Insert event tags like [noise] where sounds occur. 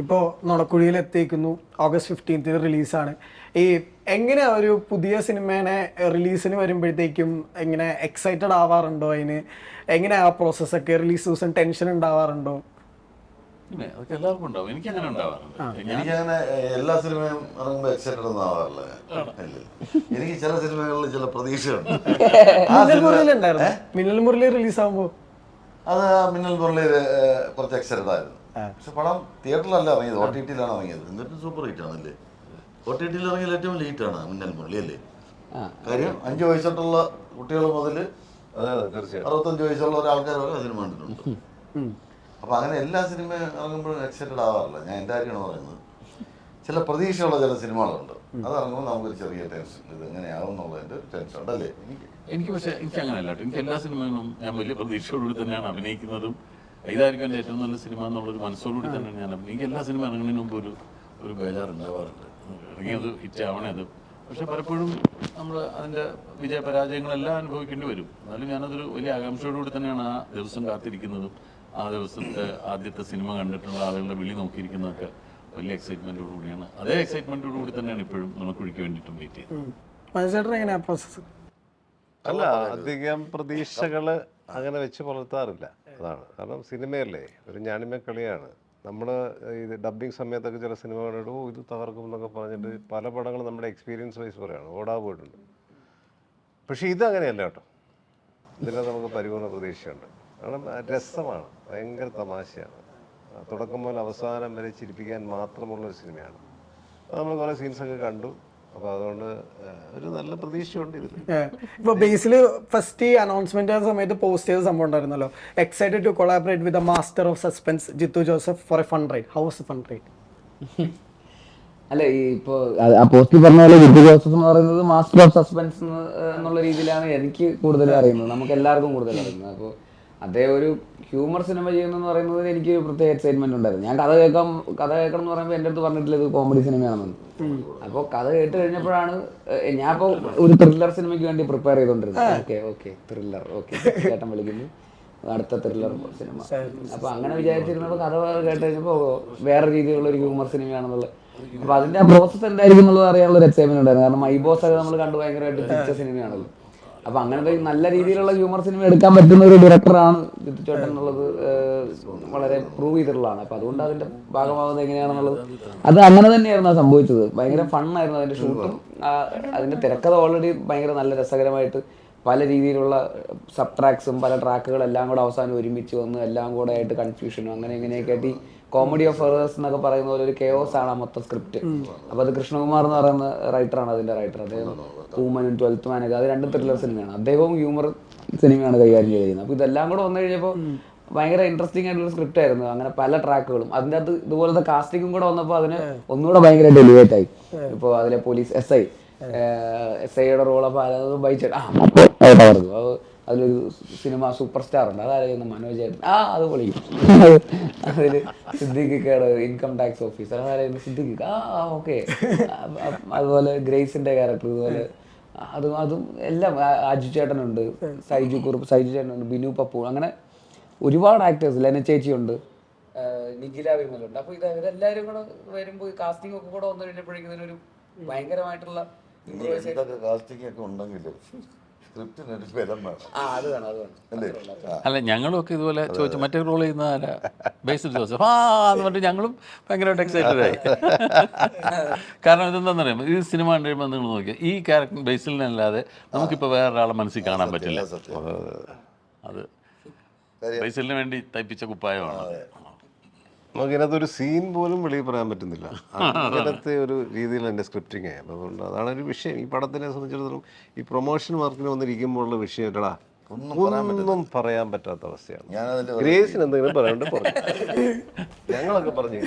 ഇപ്പോൾ നുണക്കുഴിയിൽ എത്തിക്കുന്നു ഓഗസ്റ്റ് ഫിഫ്റ്റീൻത്തിന് റിലീസാണ് ഈ എങ്ങനെ ഒരു പുതിയ സിനിമേനെ റിലീസിന് വരുമ്പോഴത്തേക്കും എങ്ങനെ എക്സൈറ്റഡ് ആവാറുണ്ടോ അതിന്? എങ്ങനെ ആ പ്രോസസ്സൊക്കെ റിലീസ് ദിവസം ടെൻഷൻ ഉണ്ടാവാറുണ്ടോ? അതൊക്കെ എല്ലാവർക്കും ഉണ്ടാവും. എനിക്ക് അങ്ങനെ ഉണ്ടാവാറുണ്ട് എനിക്ക് അങ്ങനെ എല്ലാ സിനിമയും ഇറങ്ങുമ്പോൾ എക്സൈറ്റഡ് ഒന്നും ആവാറില്ല. ഇല്ല. എനിക്ക് ചില സിനിമകളിൽ ചില പ്രതീക്ഷയുണ്ട്. [laughs] മിന്നൽ മുരളി ഉണ്ടായിരുന്നു മിന്നൽ മുരളി റിലീസ് ആകുമ്പോൾ അത് മിന്നൽ മുരളിയിൽ കുറച്ച് എക്സൈറ്റഡ് ആയിരുന്നു. പക്ഷെ പടം തിയേറ്ററിലല്ല ഇറങ്ങിയത് ഒ ടി ടിയിലാണ് ഇറങ്ങിയത്. എന്നിട്ട് സൂപ്പർ ഹിറ്റ് ആണല്ലേ? ഒ ടി ടിയിൽ ഇറങ്ങിയ ഏറ്റവും ലേറ്റ് ആണ് മിന്നൽ മുരളി അല്ലേ കാര്യം അഞ്ചു വയസ്സോട്ടുള്ള കുട്ടികൾ മുതൽ അറുപത്തഞ്ച് വയസ്സുള്ള ഒരാൾക്കാർ വരെ അതിന് വേണ്ടിയിട്ടുണ്ട് അപ്പൊ അങ്ങനെ എല്ലാ സിനിമയും ഇറങ്ങുമ്പോഴും എക്സൈറ്റഡ് ആവാറില്ല. ഞാൻ എന്റെ കാര്യമാണ് പറയുന്നത്. ചില പ്രതീക്ഷയുള്ള ചില സിനിമകളുണ്ട് അത് ഇറങ്ങുമ്പോൾ നമുക്കൊരു ചെറിയ ടെൻഷൻ ഇത് എങ്ങനെയാവും എന്നുള്ളതിന്റെ ഒരു ടെൻഷൻ ഉണ്ടല്ലേ? എനിക്ക് എനിക്ക് പക്ഷേ എനിക്ക് അങ്ങനെയല്ല എനിക്ക് എല്ലാ സിനിമകളും ഞാൻ വലിയ പ്രതീക്ഷയോടുകൂടി തന്നെയാണ് അഭിനയിക്കുന്നതും. ഇതായിരിക്കും എന്റെ ഏറ്റവും നല്ല സിനിമ എന്നുള്ളൊരു മനസ്സോടുകൂടി തന്നെയാണ് ഞാൻ. എനിക്ക് എല്ലാ സിനിമ ഇറങ്ങുന്നതിന് മുമ്പ് ഒരു ഒരു ബേജാറുണ്ടാവാറുണ്ട്. ഇറങ്ങി അത് ഹിറ്റ് ആവണേ അത്. പക്ഷെ പലപ്പോഴും നമ്മൾ അതിന്റെ വിജയ പരാജയങ്ങളെല്ലാം അനുഭവിക്കേണ്ടി വരും. എന്നാലും ഞാനതൊരു വലിയ ആകാംക്ഷയോടുകൂടി തന്നെയാണ് ആ ദിവസം കാത്തിരിക്കുന്നതും ആ ദിവസത്തെ ആദ്യത്തെ സിനിമ കണ്ടിട്ടുള്ള ആളുകളുടെ വിളി നോക്കിയിരിക്കുന്നതൊക്കെ വലിയ എക്സൈറ്റ്മെന്റോടു കൂടിയാണ് അതേ എക്സൈറ്റ്മെന്റോടു കൂടി തന്നെയാണ് ഇപ്പോഴും നമുക്കൊഴിക്ക് വേണ്ടിയിട്ടും വെയിറ്റ് ചെയ്യുന്നത്. അല്ല അധികം പ്രതീക്ഷകൾ അങ്ങനെ വെച്ച് പുലർത്താറില്ല. അതാണ്. കാരണം സിനിമയല്ലേ? ഒരു ഞാനിമ കളിയാണ്. നമ്മൾ ഇത് ഡബിങ് സമയത്തൊക്കെ ചില സിനിമകളോട് ഓ ഇത് തകർക്കും എന്നൊക്കെ പറഞ്ഞിട്ട് പല പടങ്ങളും നമ്മുടെ എക്സ്പീരിയൻസ് വൈസ് പറയാണ്. ഓടാ പോയിട്ടുണ്ട്. പക്ഷെ ഇത് അങ്ങനെയല്ല കേട്ടോ. ഇതിനെ നമുക്ക് പരിപൂർണ പ്രതീക്ഷയുണ്ട്. കാരണം രസമാണ്. ഭയങ്കര തമാശയാണ്. തുടക്കം മുതൽ അവസാനം വരെ ചിരിപ്പിക്കാൻ മാത്രമുള്ള ഒരു സിനിമയാണ്. നമ്മൾ കുറേ സീൻസൊക്കെ കണ്ടു. അപ്പോൾ അതുകൊണ്ട് ഒരു നല്ല പ്രതീക്ഷയുണ്ട് ഇതിൽ ഇപ്പൊ ബേസിൽ ഫസ്റ്റ് ഈ അനൗൺസ്മെന്റ് സമയത്ത് പോസ്റ്റ് ചെയ്ത സംഭവം ഉണ്ടായിരുന്നല്ലോ. Excited to collaborate with master of suspense Jeethu Joseph for a fun ride house fun ride അല്ല ഈ ഇപ്പോ ആ പോസ്റ്റിൽ പറഞ്ഞ പോലെ ജിത്തു ജോസഫ് എന്ന് പറയുന്നത് മാസ്റ്റർ ഓഫ് സസ്പെൻസ് എന്നുള്ള രീതിയിലാണ് എനിക്ക് കൂടുതൽ അറിയുന്നത്. നമുക്ക് എല്ലാവർക്കും കൂടുതൽ അറിയുന്നത്. അപ്പോൾ അദ്ദേഹം ഒരു ഹ്യൂമർ സിനിമ ചെയ്യുന്നതെന്ന് പറയുന്നത് എനിക്ക് പ്രത്യേക എക്സൈറ്റ്മെന്റ് ഉണ്ടായിരുന്നു. ഞാൻ കഥ കേൾക്കാം കഥ കേൾക്കണം എന്ന് പറയുമ്പോൾ എന്റെ അടുത്ത് പറഞ്ഞിട്ടില്ല ഇത് കോമഡി സിനിമയാണെന്ന്. അപ്പോൾ കഥ കേട്ട് കഴിഞ്ഞപ്പോഴാണ് ഞാൻ ഇപ്പോൾ ഒരു ത്രില്ലർ സിനിമയ്ക്ക് വേണ്ടി പ്രിപ്പയർ ചെയ്തുകൊണ്ടിരുന്നത് ഓക്കെ ഓക്കെ ത്രില്ലർ ഓക്കെ. ചേട്ടൻ വിളിക്കുന്നു. അടുത്ത ത്രില്ലർ സിനിമ. അപ്പൊ അങ്ങനെ വിചാരിച്ചിരുന്നപ്പോൾ കഥ കേട്ട് കഴിഞ്ഞപ്പോൾ വേറെ രീതിയിലുള്ള ഒരു ഹ്യൂമർ സിനിമയാണെന്നുള്ളത്. അപ്പൊ അതിന്റെ ആ പ്രോസസ് എന്തായിരിക്കും എന്നുള്ളത് അറിയാനുള്ള ഒരു എക്സൈറ്റ്മെന്റ് ഉണ്ടായിരുന്നു. കാരണം മൈബോസ് ഒക്കെ നമ്മൾ കണ്ടു ഭയങ്കരമായിട്ട് പിടിച്ച സിനിമയാണല്ലോ. അപ്പൊ അങ്ങനത്തെ നല്ല രീതിയിലുള്ള ഹ്യൂമർ സിനിമ എടുക്കാൻ പറ്റുന്ന ഒരു ഡയറക്ടറാണ് ജിത്തുചേട്ടൻ എന്നുള്ളത് വളരെ പ്രൂവ് ചെയ്തിട്ടുള്ളതാണ്. അപ്പൊ അതുകൊണ്ട് അതിന്റെ ഭാഗമാകുന്നത് എങ്ങനെയാണെന്നുള്ളത് അത് അങ്ങനെ തന്നെയായിരുന്നു സംഭവിച്ചത്. ഭയങ്കര ഫണ്ണായിരുന്നു അതിന്റെ ഷൂട്ടും അതിന്റെ തിരക്കഥ ഓൾറെഡി ഭയങ്കര നല്ല രസകരമായിട്ട് പല രീതിയിലുള്ള സബ് ട്രാക്സും പല ട്രാക്കുകളെല്ലാം കൂടെ അവസാനം ഒരുമിച്ച് വന്ന് എല്ലാം കൂടെ ആയിട്ട് കൺഫ്യൂഷനും അങ്ങനെ ഇങ്ങനെയൊക്കെ ആയിട്ട് ഈ കോമഡി ഓഫ് എറേഴ്സ് എന്നൊക്കെ പറയുന്ന പോലെ ഒരു കെയോസ് ആണ് ആ മൊത്തം സ്ക്രിപ്റ്റ് അപ്പോൾ അത് കൃഷ്ണകുമാർ എന്ന് പറയുന്ന റൈറ്ററാണ് അതിന്റെ റൈറ്റർ അദ്ദേഹം ഊമനും ട്വൽത്ത് മാനൊക്കെ അത് രണ്ടും ത്രില്ലർ സിനിമയാണ് അദ്ദേഹവും ഹ്യൂമർ സിനിമയാണ് കൈകാര്യം ചെയ്യുന്നത്. അപ്പോൾ ഇതെല്ലാം കൂടെ വന്നു കഴിഞ്ഞപ്പോൾ ഭയങ്കര ഇൻട്രസ്റ്റിംഗ് ആയിട്ടുള്ള സ്ക്രിപ്റ്റ് ആയിരുന്നു. അങ്ങനെ പല ട്രാക്കുകളും. അതിന്റെ അത് ഇതുപോലത്തെ കാസ്റ്റിംഗും കൂടെ വന്നപ്പോൾ അതിന് ഒന്നുകൂടെ ഭയങ്കര ഡെലിവേറ്റ് ആയി. ഇപ്പോൾ അതിലെ പോലീസ് എസ് ഐ എസ് ഐയുടെ റോൾ അപ്പോൾ അത് ബൈച്ചേട്ട് ആ അത്. അതിലൊരു സിനിമ സൂപ്പർ സ്റ്റാർ ഉണ്ട്. അതായത് മനോജ് ആ അത് പൊളിക്കും അതിൽ സിദ്ദിഖിക്കയുടെ ഇൻകം ടാക്സ് ഓഫീസർ അതായത് സിദ്ദിഖിക്ക ആ ഓക്കെ [laughs] അതുപോലെ ഗ്രേസിന്റെ ക്യാരക്ടർ ഇതുപോലെ അതും അതും എല്ലാം അജു ചേട്ടനുണ്ട് സൈജു കുറുപ്പ് സൈജു ചേട്ടനുണ്ട് ബിനു പപ്പു. അങ്ങനെ ഒരുപാട് ആക്ടേഴ്സ് ലെന ചേച്ചിയുണ്ട് നിഖില വിമലുണ്ട്. അപ്പോൾ ഇത് ഇതെല്ലാവരും കൂടെ വരുമ്പോൾ കാസ്റ്റിംഗ് ഒക്കെ കൂടെ വന്നു കഴിഞ്ഞപ്പോഴേക്കും ഇതിനൊരു ഭയങ്കരമായിട്ടുള്ള എന്തൊക്കെ കാസ്റ്റിംഗ് ഒക്കെ ഉണ്ടെങ്കിലും ബലം വേണം. അല്ലേ? അല്ല ഞങ്ങളും ഒക്കെ ഇതുപോലെ ചോദിച്ചു മറ്റേ റോൾ ചെയ്യുന്ന ആരാ? ബേസിൽ ജോസഫ് ആ എന്ന് പറഞ്ഞിട്ട് ഞങ്ങളും ഭയങ്കരമായിട്ട് എക്സൈറ്റഡ് ആയി. കാരണം ഇതെന്താണെന്നറിയാം ഈ സിനിമ കണ്ടു കഴിയുമ്പോൾ നിങ്ങൾ നോക്കിയാൽ ഈ ക്യാരക്ടർ ബേസിലിനല്ലാതെ നമുക്കിപ്പോൾ ഒരാളെ മനസ്സിൽ കാണാൻ പറ്റില്ല. അത് ബേസിലിന് വേണ്ടി തയ്പ്പിച്ച കുപ്പായമാണ്. നമുക്ക് ഇതിനകത്ത് ഒരു സീൻ പോലും വെളിയിൽ പറയാൻ പറ്റുന്നില്ല. [laughs] അങ്ങനത്തെ ഒരു രീതിയിൽ എന്റെ സ്ക്രിപ്റ്റിംഗ് ആയി. അപ്പോൾ അതുകൊണ്ട് അതാണ് ഒരു വിഷയം. ഈ പടത്തിനെ സംബന്ധിച്ചിടത്തോളം ഈ പ്രൊമോഷൻ വർക്കിന് വന്നിരിക്കുമ്പോഴുള്ള വിഷയം എടാ ഒന്നും പറയാൻ പറ്റാത്ത അവസ്ഥയാണ്. ഗ്രേസിന് എന്തെങ്കിലും പറയാനുണ്ട് [laughs] ഞങ്ങളൊക്കെ പറഞ്ഞു